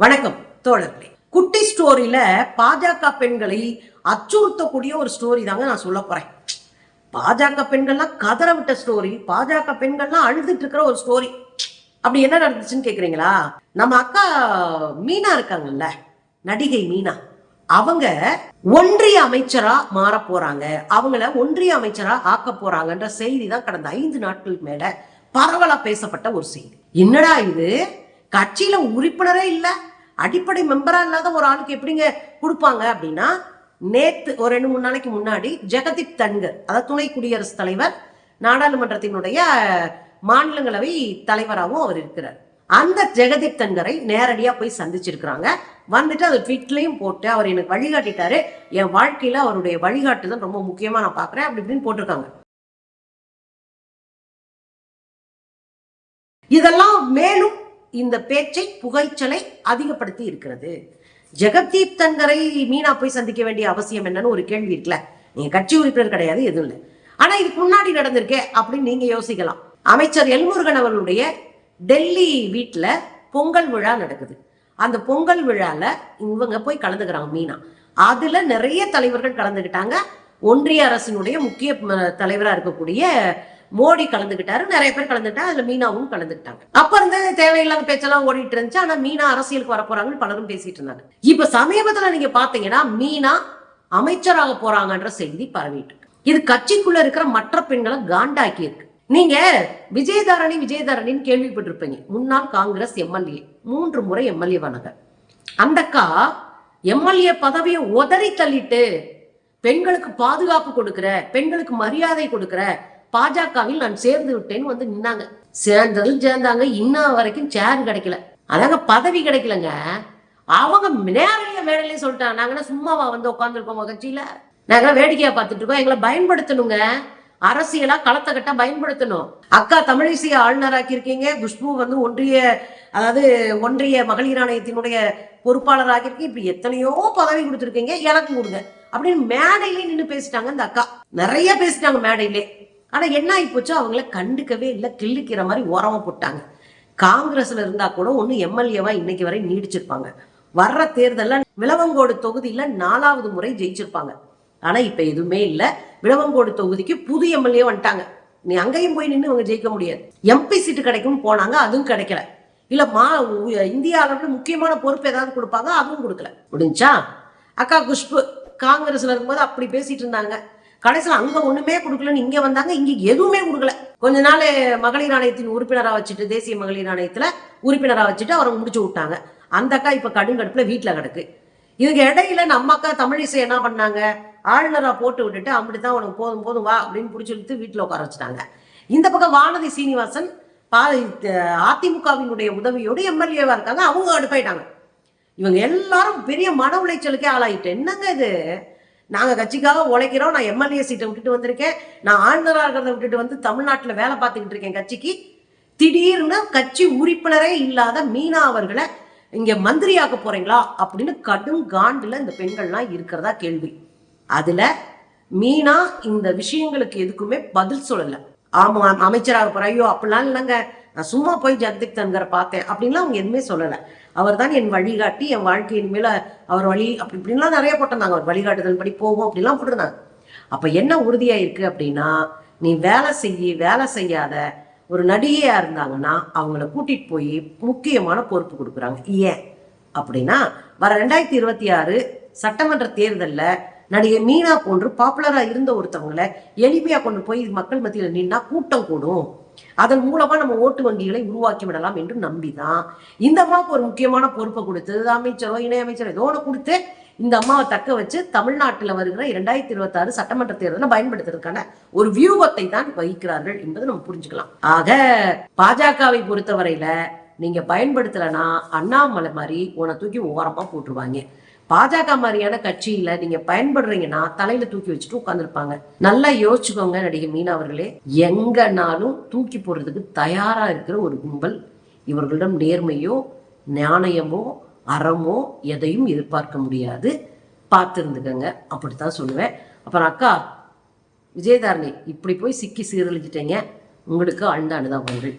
வணக்கம் தோழர்களே. குட்டி ஸ்டோரியில பாஜக பெண்களை அச்சுறுத்தக்கூடிய ஒரு ஸ்டோரி தாங்க நான் சொல்ல போறேன். பாஜக பெண்கள்லாம் கதற விட்ட ஸ்டோரி பாஜக பெண்கள்லாம் அழுதுட்டு இருக்கிற ஒரு ஸ்டோரி. அப்படி என்ன நடந்துச்சுன்னு கேக்குறீங்களா? நம்ம அக்கா மீனா இருக்காங்கல்ல நடிகை மீனா. அவங்க ஒன்றிய அமைச்சரா மாற போறாங்க. அவங்கள ஒன்றிய அமைச்சரா ஆக்க போறாங்கன்ற செய்தி தான் கடந்த ஐந்து நாட்களுக்கு மேல பரவலா பேசப்பட்ட ஒரு செய்தி. என்னடா இது? கட்சியில உறுப்பினரே இல்லை. அடிப்படை மெம்பரா இல்லாத ஒரு ஆளுக்கு எப்படிங்க கொடுப்பாங்க அப்படின்னா நேத்து ஒரு ரெண்டு மூணு நாளைக்கு முன்னாடி ஜெகதீப் தன்கர் அதாவது துணை குடியரசுத் தலைவர் நாடாளுமன்றத்தினுடைய மாநிலங்களவை தலைவராகவும் அவர் இருக்கிறார். அந்த ஜெகதீப் தன்கரை நேரடியா போய் சந்திச்சிருக்கிறாங்க. வந்துட்டு அது ட்விட்லையும் போட்டு அவர் எனக்கு வழிகாட்டிட்டாரு. என் வாழ்க்கையில அவருடைய வழிகாட்டுதல் ரொம்ப முக்கியமா நான் பாக்குறேன் அப்படி இப்படின்னு போட்டிருக்காங்க. இதெல்லாம் மேலும் இந்த பேச்சை புகைச்சலை அதிகப்படுத்தி இருக்கிறது. ஜெகதீப் தன்கரை மீனா போய் சந்திக்க வேண்டிய அவசியம் என்னன்னு ஒரு கேள்வி இருக்குல்ல. நீங்க கட்சி உறுப்பினர் கிடையாது எதுவும் இல்லை. ஆனா இதுக்கு முன்னாடி நடந்திருக்கே அப்படின்னு நீங்க யோசிக்கலாம். அமைச்சர் எல்முருகன் அவர்களுடைய டெல்லி வீட்டில் பொங்கல் விழா நடக்குது. அந்த பொங்கல் விழால இவங்க போய் கலந்துக்கிறாங்க மீனா. அதுல நிறைய தலைவர்கள் கலந்துக்கிட்டாங்க. ஒன்றிய அரசினுடைய முக்கிய தலைவராக இருக்கக்கூடிய மோடி கலந்துகிட்டாரு நிறைய பேர் கலந்துக்கிட்டாங்க அதுல மீனாவும் கலந்துக்கிட்டாங்க அப்ப இருந்த தேவையில்லாத பேச்செல்லாம் ஓடிட்டு இருந்துச்சு. ஆனா மீனா அரசியலுக்கு வர போறாங்கன்னு பலரும் பேசிட்டு இருந்தாங்க. இப்ப சமீபத்துல நீங்க பாத்தீங்கன்னா மீனா அமைச்சராக போறாங்கன்ற செய்தி பரவிட்டு இது கட்சிக்குள்ள இருக்கிற மற்ற பெண்களை காண்டாக்கி இருக்கு. நீங்க விஜயதாரணி விஜயதாரணின்னு கேள்விப்பட்டிருப்பீங்க. முன்னாள் காங்கிரஸ் எம்எல்ஏ மூன்று முறை எம்எல்ஏ வணங்க அந்த அக்கா எம்எல்ஏ பதவியை உதறி தள்ளிட்டு பெண்களுக்கு பாதுகாப்பு கொடுக்கிற பெண்களுக்கு மரியாதை கொடுக்கிற பாஜகவில் நான் சேர்ந்து விட்டேன்னு வந்து நின்னாங்க. சேர்ந்ததும் சேர்ந்தாங்க. இன்ன வரைக்கும் சேர் கிடைக்கல. அதாங்க பதவி கிடைக்கலங்க. அவங்க நேரடியா வேலையிலே சொல்லிட்டாங்க. நாங்க சும்மாவா வந்து உட்காந்துருக்கோம் கட்சியில நாங்க வேடிக்கையா பார்த்துட்டு இருக்கோம். எங்களை பயன்படுத்தணுங்க. அரசியலா களத்தை கட்ட பயன்படுத்தணும். அக்கா தமிழிசை ஆளுநராக்கி இருக்கீங்க குஷ்பு வந்து ஒன்றிய அதாவது ஒன்றிய மகளிர் ஆணையத்தினுடைய பொறுப்பாளர் இருக்கு இப்படி எத்தனையோ பதவி கொடுத்துருக்கீங்க. எனக்கு கொடுங்க. அப்படின்னு மேடையிலே நின்று பேசிட்டாங்க இந்த அக்கா. நிறைய பேசிட்டாங்க மேடையிலே. ஆனால் என்ன ஆகிப்போச்சோ அவங்கள கண்டுக்கவே இல்லை கிள்ளிக்கிற மாதிரி உரமா போட்டாங்க. காங்கிரஸ்ல இருந்தா கூட ஒன்று எம்எல்ஏவா இன்னைக்கு வரை நீடிச்சிருப்பாங்க. வர்ற தேர்தலில் விளவங்கோடு தொகுதியில் நாலாவது முறை ஜெயிச்சிருப்பாங்க. ஆனால் இப்போ எதுவுமே இல்லை. விளவங்கோடு தொகுதிக்கு புது எம்எல்ஏ வந்துட்டாங்க. நீ அங்கேயும் போய் நின்று அவங்க ஜெயிக்க முடியாது. எம்பி சீட்டு கிடைக்கும் போனாங்க அதுவும் கிடைக்கல. இல்லை மா உ- இந்திய முக்கியமான பொறுப்பு ஏதாவது கொடுப்பாங்க அதுவும் கொடுக்கல. முடிஞ்சா? அக்கா குஷ்பு காங்கிரஸ்ல இருக்கும்போது அப்படி பேசிட்டு இருந்தாங்க. கடைசியில் அங்கே ஒன்றுமே கொடுக்கலன்னு இங்கே வந்தாங்க இங்கே எதுவுமே கொடுக்கல. கொஞ்ச நாள் மகளிர் ஆணையத்தின் உறுப்பினராக வச்சுட்டு தேசிய மகளிர் ஆணையத்தில் உறுப்பினராக வச்சுட்டு அவரை முடிச்சு விட்டாங்க. அந்த அக்கா இப்போ கடுங்கடுப்பில் வீட்டில் கிடக்கு. இதுக்கு இடையில நம்ம அக்கா தமிழிசை என்ன பண்ணாங்க? ஆளுநராக போட்டு விட்டுட்டு அப்படித்தான் உனக்கு போதும் போதும் வா அப்படின்னு பிடிச்சி இழுத்து வீட்டில் உட்கார வச்சுட்டாங்க. இந்த பக்கம் வானதி சீனிவாசன் பா அதிமுகவினுடைய உதவியோடு எம்எல்ஏவா இருக்காங்க அவங்க அடுப்பாயிட்டாங்க இவங்க எல்லாரும் பெரிய மன உளைச்சலுக்கே ஆளாயிட்டு என்னங்க இது? நாங்கள் கட்சிக்காக உழைக்கிறோம் நான் எம்எல்ஏ சீட்டை விட்டுட்டு வந்திருக்கேன். நான் ஆளுநராக இருக்கிறத விட்டுட்டு வந்து தமிழ்நாட்டில் வேலை பார்த்துக்கிட்டு இருக்கேன் கட்சிக்கு. திடீர்னு கட்சி உறுப்பினரே இல்லாத மீனா அவர்களை இங்கே மந்திரியாக்க போறீங்களா அப்படின்னு கடும் காண்டில் இந்த பெண்கள்லாம் இருக்கிறதா கேள்வி. அதில் மீனா இந்த விஷயங்களுக்கு எதுக்குமே பதில் சொல்லலை. ஆமாம் அமைச்சராக போற ஐயோ அப்படிலாம் இல்லைங்க. நான் சும்மா போய் ஜெகதீப் தன்கரை பார்த்தேன். அப்படின்லாம் அவங்க எதுவுமே சொல்லலை. அவர் தான் என் வழிகாட்டி என் வாழ்க்கையின் மேல அவர் வழி அப்படி இப்படின்லாம் நிறைய போட்டிருந்தாங்க. அவர் வழிகாட்டுதல் படி போவோம் அப்படிலாம் போட்டிருந்தாங்க. அப்போ என்ன உறுதியாக இருக்கு அப்படின்னா நீ வேலை செய்ய வேலை செய்யாத ஒரு நடிகையா இருந்தாங்கன்னா அவங்கள கூட்டிட்டு போய் முக்கியமான பொறுப்பு கொடுக்குறாங்க. ஏன்? அப்படின்னா வர ரெண்டாயிரத்தி இருபத்தி ஆறு சட்டமன்ற தேர்தலில் நடிகை மீனா போன்று பாப்புலராக இருந்த ஒருத்தவங்களை எளிமையாக கொண்டு போய் மக்கள் மத்தியில் நின்னா கூட்டம் கூடும். அதன் மூலமா நம்ம ஓட்டு வங்கிகளை உருவாக்கி விடலாம் என்று நம்பிதான். இந்த அம்மாவுக்கு ஒரு முக்கியமான பொறுப்பை கொடுத்து அமைச்சரோ இணை அமைச்சரோ ஏதோ ஒன்று கொடுத்து இந்த அம்மாவை தக்க வச்சு தமிழ்நாட்டில் வருகிற இரண்டாயிரத்தி இருபத்தி ஆறு சட்டமன்ற தேர்தலை பயன்படுத்துறதுக்கான ஒரு வியூகத்தை தான் வகிக்கிறார்கள் என்பது நம்ம புரிஞ்சுக்கலாம். ஆக பாஜகவை பொறுத்தவரையில நீங்க பயன்படுத்தலைன்னா அண்ணாமலை மாதிரி உன தூக்கி ஓரமா போட்டுருவாங்க. பாஜக மாதிரியான கட்சியில நீங்க பயன்படுறீங்கன்னா தலையில தூக்கி வச்சுட்டு உட்காந்துருப்பாங்க நல்லா யோசிச்சுக்கோங்க நடிகை மீனா அவர்களே. எங்கனாலும் தூக்கி போடுறதுக்கு தயாரா இருக்கிற ஒரு கும்பல் இவர்களிடம் நேர்மையோ நாணயமோ அறமோ எதையும் எதிர்பார்க்க முடியாது. பார்த்துருந்துக்கங்க. அப்படித்தான் சொல்லுவேன். அப்புறம் அக்கா விஜயதாரணி இப்படி போய் சிக்கி சீரழிச்சிட்டீங்க உங்களுக்கு ஆழ்ந்த வருது